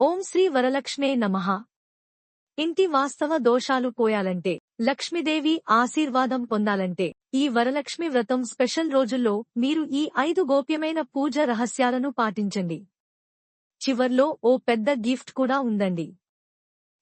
ఓం శ్రీ వరలక్ష్మే నమ. ఇంటి వాస్తవ దోషాలు పోయాలంటే లక్ష్మీదేవి ఆశీర్వాదం పొందాలంటే ఈ వరలక్ష్మి వ్రతం స్పెషల్ రోజుల్లో మీరు ఈ ఐదు గోప్యమైన పూజ రహస్యాలను పాటించండి. చివర్లో ఓ పెద్ద గిఫ్ట్ కూడా ఉందండి.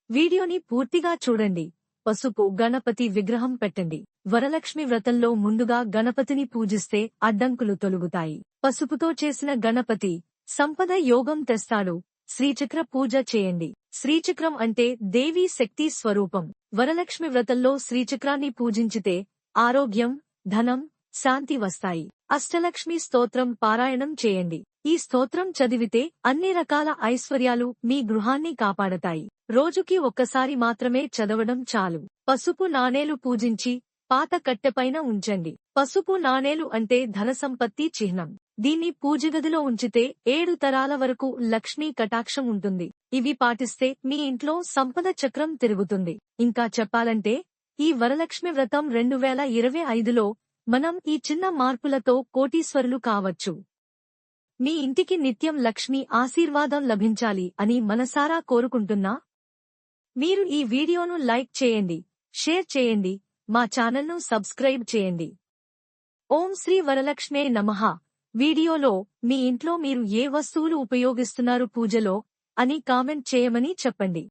వీడియోని పూర్తిగా చూడండి. పసుపు గణపతి విగ్రహం పెట్టండి. వరలక్ష్మి వ్రతంలో ముందుగా గణపతిని పూజిస్తే అడ్డంకులు తొలుగుతాయి. పసుపుతో చేసిన గణపతి సంపద యోగం తెస్తాడు. శ్రీచక్ర పూజ చేయండి. శ్రీచక్రం అంటే దేవీ శక్తి స్వరూపం. వరలక్ష్మి వ్రతంలో శ్రీచక్రాన్ని పూజించితే ఆరోగ్యం ధనం శాంతి వస్తాయి. అష్టలక్ష్మి స్తోత్రం పారాయణం చేయండి. ఈ స్తోత్రం చదివితే అన్ని రకాల ఐశ్వర్యాలు మీ గృహాన్ని కాపాడతాయి. రోజుకి ఒక్కసారి మాత్రమే చదవడం చాలు. పసుపు నాణేలు పూజించి పాత కట్టెపైన ఉంచండి. పసుపు నాణేలు అంటే ధనసంపత్తి చిహ్నం. దీన్ని పూజగదిలో ఉంచితే ఏడు తరాల వరకు లక్ష్మీ కటాక్షం ఉంటుంది. ఇవి పాటిస్తే మీ ఇంట్లో సంపద చక్రం తిరుగుతుంది. ఇంకా చెప్పాలంటే ఈ వరలక్ష్మి వ్రతం రెండు వేల ఇరవై ఐదులో మనం ఈ చిన్న మార్పులతో కోటీశ్వరులు కావచ్చు. మీ ఇంటికి నిత్యం లక్ష్మి ఆశీర్వాదం లభించాలి అని మనసారా కోరుకుంటున్నా? మీరు ఈ వీడియోను లైక్ చేయండి షేర్ చేయండి మా ఛానల్ను సబ్స్క్రైబ్ చేయండి. ఓం శ్రీ వరలక్ష్మే నమః. వీడియోలో మీ ఇంట్లో మీరు ఏ వస్తువులు ఉపయోగిస్తున్నారు పూజలో అని కామెంట్ చేయమని చెప్పండి.